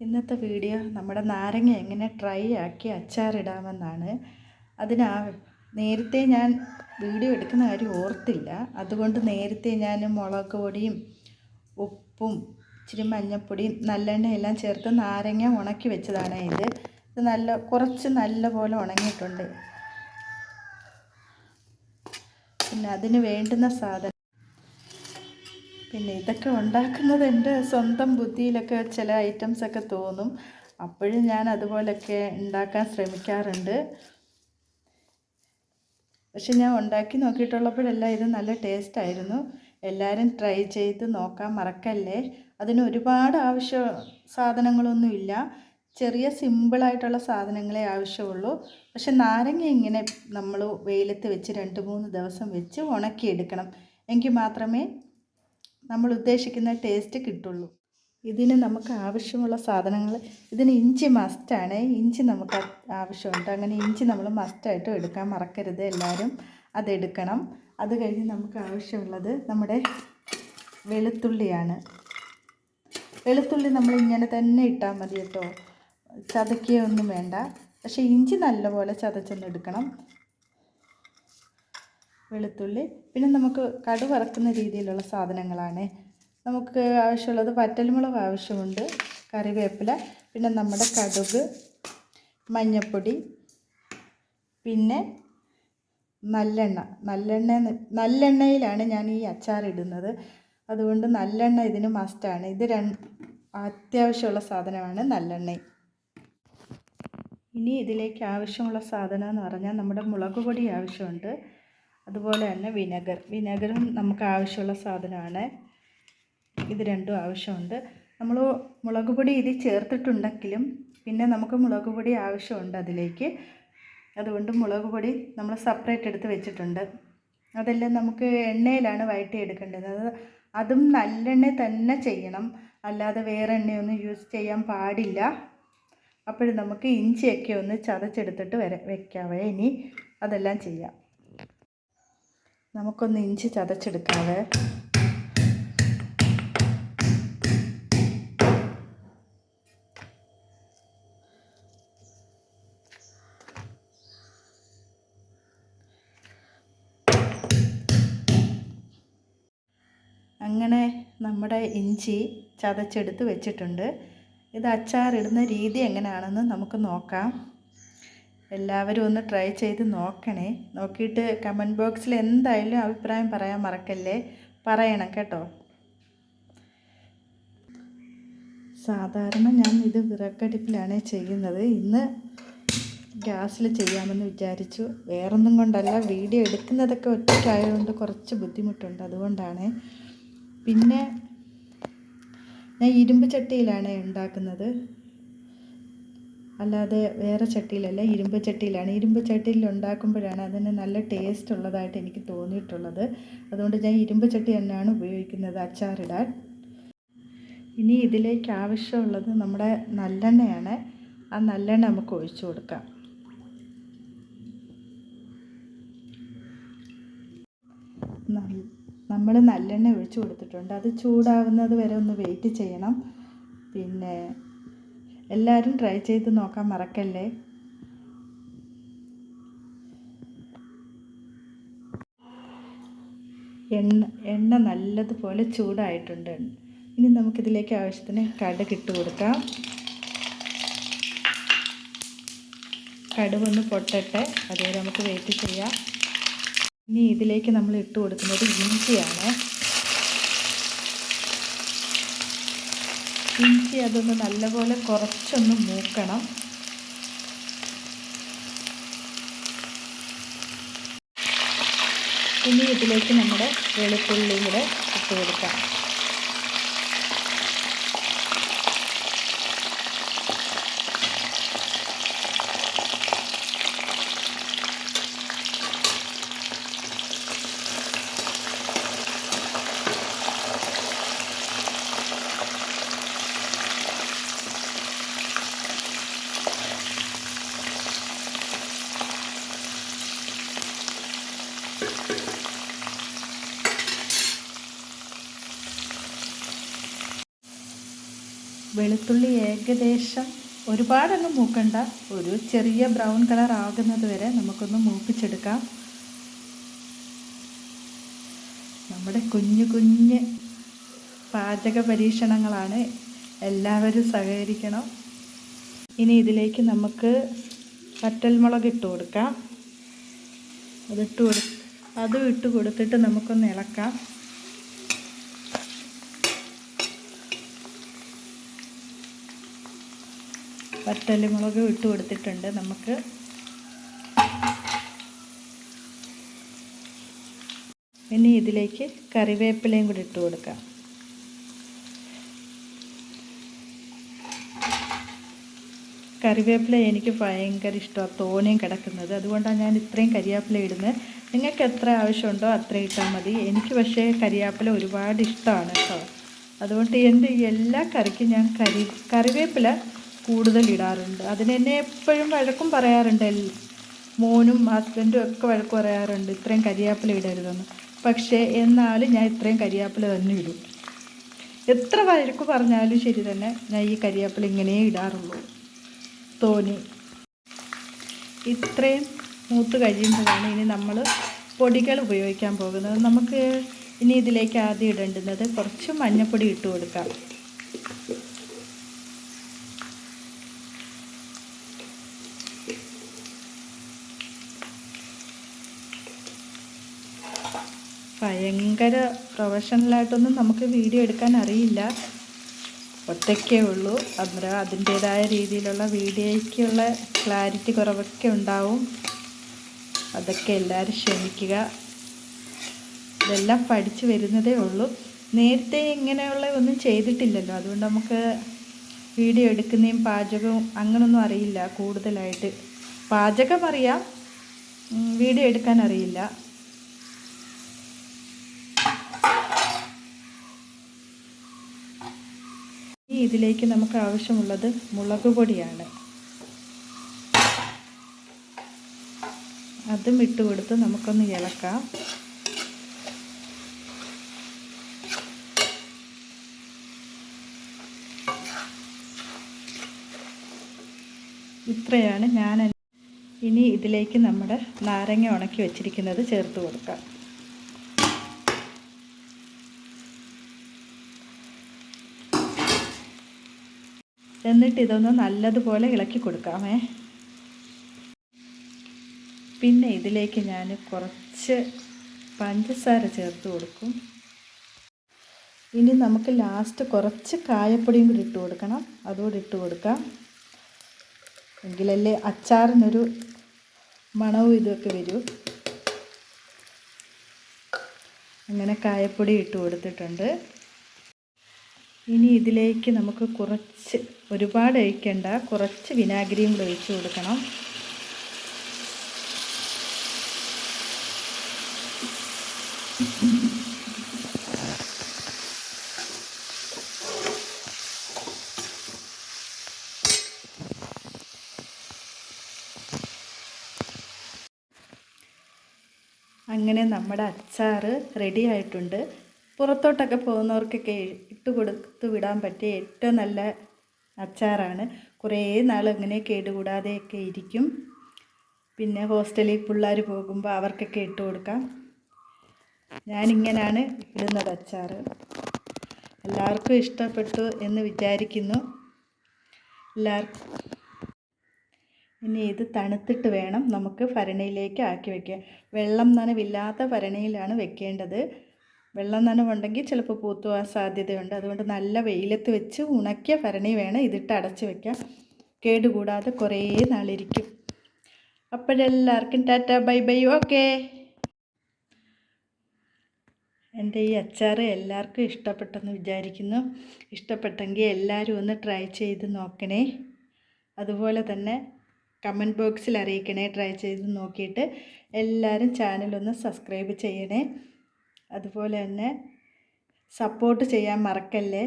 ഇന്നത്തെ വീഡിയോ നമ്മുടെ നാരങ്ങ എങ്ങനെ ഡ്രൈ ആക്കി അച്ചാറിടാമെന്നാണ്. അതിനാ നേരത്തെ ഞാൻ വീഡിയോ എടുക്കുന്ന കാര്യം ഓർത്തില്ല. അതുകൊണ്ട് നേരത്തെ ഞാൻ മുളക് പൊടിയും ഉപ്പും ഇച്ചിരി മഞ്ഞൾപ്പൊടിയും നല്ലെണ്ണയെല്ലാം ചേർത്ത് നാരങ്ങ ഉണക്കി വെച്ചതാണ് ഇത് ഇത് നല്ല കുറച്ച് നല്ല പോലെ ഉണങ്ങിയിട്ടുണ്ട്. പിന്നെ അതിന് വേണ്ടുന്ന സാധനം പിന്നെ ഇതൊക്കെ ഉണ്ടാക്കുന്നത് എന്റെ സ്വന്തം ബുദ്ധിയിലൊക്കെ ചില ഐറ്റംസൊക്കെ തോന്നും. അപ്പോഴും ഞാൻ അതുപോലൊക്കെ ഉണ്ടാക്കാൻ ശ്രമിക്കാറുണ്ട്. പക്ഷെ ഞാൻ ഉണ്ടാക്കി നോക്കിയിട്ടുള്ളപ്പോഴെല്ലാം ഇത് നല്ല ടേസ്റ്റ് ആയിരുന്നു. എല്ലാവരും ട്രൈ ചെയ്ത് നോക്കാൻ മറക്കല്ലേ? അതിന് ഒരുപാട് ആവശ്യ സാധനങ്ങളൊന്നുമില്ല ചെറിയ സിമ്പിളായിട്ടുള്ള സാധനങ്ങളെ ആവശ്യമുള്ളൂ. പക്ഷെ നാരങ്ങ ഇങ്ങനെ നമ്മൾ വെയിലത്ത് വെച്ച് രണ്ട് മൂന്ന് ദിവസം വെച്ച് ഉണക്കിയെടുക്കണം. എങ്കിൽ മാത്രമേ നമ്മൾ ഉദ്ദേശിക്കുന്ന ടേസ്റ്റ് കിട്ടുള്ളൂ. ഇതിന് നമുക്ക് ആവശ്യമുള്ള സാധനങ്ങൾ ഇതിന് ഇഞ്ചി മസ്റ്റാണ് ഇഞ്ചി നമുക്ക് ആവശ്യമുണ്ട്. അങ്ങനെ ഇഞ്ചി നമ്മൾ മസ്റ്റായിട്ടും എടുക്കാൻ മറക്കരുത് എല്ലാവരും. അതെടുക്കണം അത് കഴിഞ്ഞ് നമുക്ക് ആവശ്യമുള്ളത് നമ്മുടെ വെളുത്തുള്ളിയാണ്. വെളുത്തുള്ളി നമ്മൾ ഇങ്ങനെ തന്നെ ഇട്ടാൽ മതി കേട്ടോ. ചതക്കുകയൊന്നും വേണ്ട. പക്ഷേ ഇഞ്ചി നല്ലപോലെ ചതച്ചൊന്ന് എടുക്കണം. വെളുത്തുള്ളി. പിന്നെ നമുക്ക് കടു വറക്കുന്ന രീതിയിലുള്ള സാധനങ്ങളാണ്. നമുക്ക് ആവശ്യമുള്ളത് വറ്റൽമുളക് ആവശ്യമുണ്ട് കറിവേപ്പില പിന്നെ നമ്മുടെ കടുക് മഞ്ഞൾപ്പൊടി പിന്നെ നല്ലെണ്ണ. നല്ലെണ്ണ നല്ലെണ്ണയിലാണ് ഞാൻ ഈ അച്ചാർ ഇടുന്നത്. അതുകൊണ്ട് നല്ലെണ്ണ ഇതിന് മസ്റ്റാണ് ഇത് രണ്ട് അത്യാവശ്യമുള്ള സാധനമാണ് നല്ലെണ്ണ. ഇനി ഇതിലേക്ക് ആവശ്യമുള്ള സാധനം എന്ന് പറഞ്ഞാൽ നമ്മുടെ മുളക് പൊടി ആവശ്യമുണ്ട്. അതുപോലെ തന്നെ വിനെഗർ. വിനെഗറും നമുക്ക് ആവശ്യമുള്ള സാധനമാണ്. ഇത് രണ്ടും ആവശ്യമുണ്ട്. നമ്മൾ മുളക് പൊടി ഇതിൽ ചേർത്തിട്ടുണ്ടെങ്കിലും പിന്നെ നമുക്ക് മുളക് പൊടി ആവശ്യമുണ്ട് അതിലേക്ക്. അതുകൊണ്ട് മുളക് പൊടി നമ്മൾ സെപ്പറേറ്റ് എടുത്ത് വെച്ചിട്ടുണ്ട്. അതെല്ലാം നമുക്ക് എണ്ണയിലാണ് വഴറ്റി എടുക്കേണ്ടത്. അത് അതും നല്ലെണ്ണ തന്നെ ചെയ്യണം. അല്ലാതെ വേറെ എണ്ണയൊന്നും യൂസ് ചെയ്യാൻ പാടില്ല. അപ്പോഴും നമുക്ക് ഇഞ്ചിയൊക്കെ ഒന്ന് ചതച്ചെടുത്തിട്ട് വര വെക്കാവേ ഇനി. അതെല്ലാം ചെയ്യാം. നമുക്കൊന്ന് ഇഞ്ചി ചതച്ചെടുക്കാവേ. അങ്ങനെ നമ്മുടെ ഇഞ്ചി ചതച്ചെടുത്ത് വെച്ചിട്ടുണ്ട്. ഇത് അച്ചാറിടുന്ന രീതി എങ്ങനെയാണെന്ന് നമുക്ക് നോക്കാം. എല്ലാവരും ഒന്ന് ട്രൈ ചെയ്ത് നോക്കണേ. നോക്കിയിട്ട് കമന്റ് ബോക്സിൽ എന്തായാലും അഭിപ്രായം പറയാൻ മറക്കല്ലേ? പറയണം കേട്ടോ. സാധാരണ ഞാൻ ഇത് വിറകടുപ്പിലാണ് ചെയ്യുന്നത്. ഇന്ന് ഗ്യാസിൽ ചെയ്യാമെന്ന് വിചാരിച്ചു. വേറൊന്നും കൊണ്ടല്ല വീഡിയോ എടുക്കുന്നതൊക്കെ ഒറ്റയ്ക്കായതുകൊണ്ട് കുറച്ച് ബുദ്ധിമുട്ടുണ്ട് അതുകൊണ്ടാണ്. പിന്നെ ഞാൻ ഇരുമ്പ് ചട്ടിയിലാണ് ഉണ്ടാക്കുന്നത്. അല്ലാതെ വേറെ ചട്ടിയിലല്ല ഇരുമ്പ് ചട്ടിയിലാണ്. ഇരുമ്പ് ചട്ടിയിൽ ഉണ്ടാക്കുമ്പോഴാണ് അതിന് നല്ല ടേസ്റ്റ് ഉള്ളതായിട്ട് എനിക്ക് തോന്നിയിട്ടുള്ളത്. അതുകൊണ്ട് ഞാൻ ഇരുമ്പ് ചട്ടി തന്നെയാണ് ഉപയോഗിക്കുന്നത് അച്ചാറിടാൻ. ഇനി ഇതിലേക്ക് ആവശ്യമുള്ളത് നമ്മുടെ നല്ലെണ്ണയാണ്. ആ നല്ലെണ്ണ നമുക്ക് ഒഴിച്ചു കൊടുക്കാം. നമ്മൾ നല്ലെണ്ണ ഒഴിച്ചു കൊടുത്തിട്ടുണ്ട്. അത് ചൂടാവുന്നത് വരെ ഒന്ന് വെയിറ്റ് ചെയ്യണം. പിന്നെ എല്ലാവരും ട്രൈ ചെയ്ത് നോക്കാൻ മറക്കല്ലേ? എണ്ണ എണ്ണ നല്ലതുപോലെ ചൂടായിട്ടുണ്ട്. ഇനി നമുക്കിതിലേക്ക് ആവശ്യത്തിന് കടുക് ഇട്ട് കൊടുക്കാം. കടുവൊന്ന് പൊട്ടട്ടെ. അതുവരെ നമുക്ക് വെയിറ്റ് ചെയ്യാം. ഇനി ഇതിലേക്ക് നമ്മൾ ഇട്ട് കൊടുക്കുന്നത് ഇഞ്ചിയാണ്. ഇഞ്ചി അതൊന്ന് നല്ലപോലെ കുറച്ചൊന്ന് മൂക്കണം. ഇനി ഇതിലേക്ക് നമ്മുടെ വെളുത്തുള്ളി കൂടെ ഇട്ട് കൊടുക്കാം. വെളുത്തുള്ളി ഏകദേശം ഒരുപാടൊന്നും മൂക്കണ്ട. ഒരു ചെറിയ ബ്രൗൺ കളർ ആകുന്നത് വരെ നമുക്കൊന്ന് മൂപ്പിച്ചെടുക്കാം. നമ്മുടെ കുഞ്ഞു കുഞ്ഞ് പാചക പരീക്ഷണങ്ങളാണ്. എല്ലാവരും സഹകരിക്കണം. ഇനി ഇതിലേക്ക് നമുക്ക് വറ്റൽമുളക് ഇട്ട് കൊടുക്കാം. അതിട്ട് കൊടു അതും ഇട്ട് കൊടുത്തിട്ട് നമുക്കൊന്ന് ഇളക്കാം. വറ്റൽമുളക് ഇട്ട് കൊടുത്തിട്ടുണ്ട്. നമുക്ക് ഇനി ഇതിലേക്ക് കറിവേപ്പിലയും കൂടി ഇട്ട് കൊടുക്കാം. കറിവേപ്പില എനിക്ക് ഭയങ്കര ഇഷ്ടമാണ്. തോനെയും കിടക്കുന്നത്. അതുകൊണ്ടാണ് ഞാൻ ഇത്രയും കരിവേപ്പില ഇടുന്നത്. നിങ്ങൾക്ക് എത്ര ആവശ്യമുണ്ടോ അത്ര ഇട്ടാൽ മതി. എനിക്ക് പക്ഷേ കരിവേപ്പില ഒരുപാട് ഇഷ്ടമാണ് കേട്ടോ. അതുകൊണ്ട് എന്റെ എല്ലാ കറിക്കും ഞാൻ കറി കറിവേപ്പില കൂടുതൽ ഇടാറുണ്ട്. അതിന് എന്നെ എപ്പോഴും വഴക്കും പറയാറുണ്ട്. മോനും ഹസ്ബൻഡും ഒക്കെ വഴക്ക് പറയാറുണ്ട്. ഇത്രയും കരിയാപ്പില ഇടരുതെന്ന്. പക്ഷേ എന്നാലും ഞാൻ ഇത്രയും കരിയാപ്പില തന്നെ ഇടും. എത്ര വഴക്ക് പറഞ്ഞാലും ശരി തന്നെ ഞാൻ ഈ കരിയാപ്പില ഇങ്ങനെ ഇടാറുള്ളൂ. തോന്നി. ഇത്രയും മൂത്ത് കഴിയുമ്പോഴാണ് ഇനി നമ്മൾ പൊടികൾ ഉപയോഗിക്കാൻ പോകുന്നത്. നമുക്ക് ഇനി ഇതിലേക്ക് ആദ്യം ഇടേണ്ടുന്നത് കുറച്ച് മഞ്ഞൾപ്പൊടി ഇട്ട് കൊടുക്കാം. ഭയങ്കര പ്രൊഫഷണലായിട്ടൊന്നും നമുക്ക് വീഡിയോ എടുക്കാൻ അറിയില്ല. ഒറ്റയ്ക്കേ ഉള്ളൂ. അന്നേരം അതിന്റേതായ രീതിയിലുള്ള വീഡിയോയ്ക്കുള്ള ക്ലാരിറ്റി കുറവൊക്കെ ഉണ്ടാവും. അതൊക്കെ എല്ലാവരും ക്ഷമിക്കുക. ഇതെല്ലാം പഠിച്ചു വരുന്നതേ ഉള്ളൂ. നേരത്തെ ഇങ്ങനെയുള്ള ഒന്നും ചെയ്തിട്ടില്ലല്ലോ. അതുകൊണ്ട് നമുക്ക് വീഡിയോ എടുക്കുന്നതും പാചകവും അങ്ങനൊന്നും അറിയില്ല കൂടുതലായിട്ട്. പാചകം അറിയാം. വീഡിയോ എടുക്കാൻ അറിയില്ല. ഇതിലേക്ക് നമുക്ക് ആവശ്യമുള്ളത് മുളക് പൊടിയാണ്. അതും ഇട്ട് കൊടുത്ത് നമുക്കൊന്ന് ഇളക്കാം. ഇത്രയാണ് ഞാൻ ഇനി ഇതിലേക്ക് നമ്മുടെ നാരങ്ങ ഉണക്കി വെച്ചിരിക്കുന്നത് ചേർത്ത് കൊടുക്കാം. എന്നിട്ട് ഇതൊന്ന് നല്ലതുപോലെ ഇളക്കി കൊടുക്കാമേ. പിന്നെ ഇതിലേക്ക് ഞാൻ കുറച്ച് പഞ്ചസാര ചേർത്ത് കൊടുക്കും. ഇനി നമുക്ക് ലാസ്റ്റ് കുറച്ച് കായപ്പൊടിയും കൂടി ഇട്ട് കൊടുക്കണം. അതുകൂടി ഇട്ട് കൊടുക്കാം. എങ്കിലല്ലേ അച്ചാറിനൊരു മണവും ഇതൊക്കെ വരൂ. അങ്ങനെ കായപ്പൊടി ഇട്ട് കൊടുത്തിട്ടുണ്ട്. ഇനി ഇതിലേക്ക് നമുക്ക് കുറച്ച് ഒരുപാട് ഒഴിക്കേണ്ട കുറച്ച് വിനാഗിരിയും കൂടെ ഒഴിച്ച് കൊടുക്കണം. അങ്ങനെ നമ്മുടെ അച്ചാർ റെഡി ആയിട്ടുണ്ട്. പുറത്തോട്ടൊക്കെ പോകുന്നവർക്കൊക്കെ ഇട്ട് കൊടുത്ത് വിടാൻ പറ്റിയ ഏറ്റവും നല്ല അച്ചാറാണ്. കുറേ നാൾ അങ്ങനെ കേടുകൂടാതെയൊക്കെ ഇരിക്കും. പിന്നെ ഹോസ്റ്റലിൽ പിള്ളേർ പോകുമ്പോൾ അവർക്കൊക്കെ ഇട്ട് കൊടുക്കാം. ഞാനിങ്ങനെയാണ് ഇടുന്നത് അച്ചാർ എല്ലാവർക്കും ഇഷ്ടപ്പെട്ടു എന്ന് വിചാരിക്കുന്നു. എല്ലാവർക്കും ഇനി ഇത് തണുത്തിട്ട് വേണം നമുക്ക് ഭരണിയിലേക്ക് ആക്കി വയ്ക്കാൻ വെള്ളം നനവില്ലാത്ത ഭരണിയിലാണ് വെക്കേണ്ടത്. വെള്ളം നനവുണ്ടെങ്കിൽ ചിലപ്പോൾ പൂത്തു പോകാൻ സാധ്യതയുണ്ട്. അതുകൊണ്ട് നല്ല വെയിലത്ത് വെച്ച് ഉണക്കിയ ഭരണി വേണം ഇതിട്ട് അടച്ച് വെക്കാം കേടുകൂടാതെ കുറേ നാളിരിക്കും. അപ്പോഴെല്ലാവർക്കും ടാറ്റ ബൈ ബൈ ഓക്കേ. എന്റെ ഈ അച്ചാർ എല്ലാവർക്കും ഇഷ്ടപ്പെട്ടെന്ന് വിചാരിക്കുന്നു. ഇഷ്ടപ്പെട്ടെങ്കിൽ എല്ലാവരും ഒന്ന് ട്രൈ ചെയ്ത് നോക്കണേ. അതുപോലെ തന്നെ കമന്റ് ബോക്സിൽ അറിയിക്കണേ. ട്രൈ ചെയ്ത് നോക്കിയിട്ട് എല്ലാവരും ചാനലൊന്ന് സബ്സ്ക്രൈബ് ചെയ്യണേ. അതുപോലെ തന്നെ സപ്പോർട്ട് ചെയ്യാൻ മറക്കല്ലേ?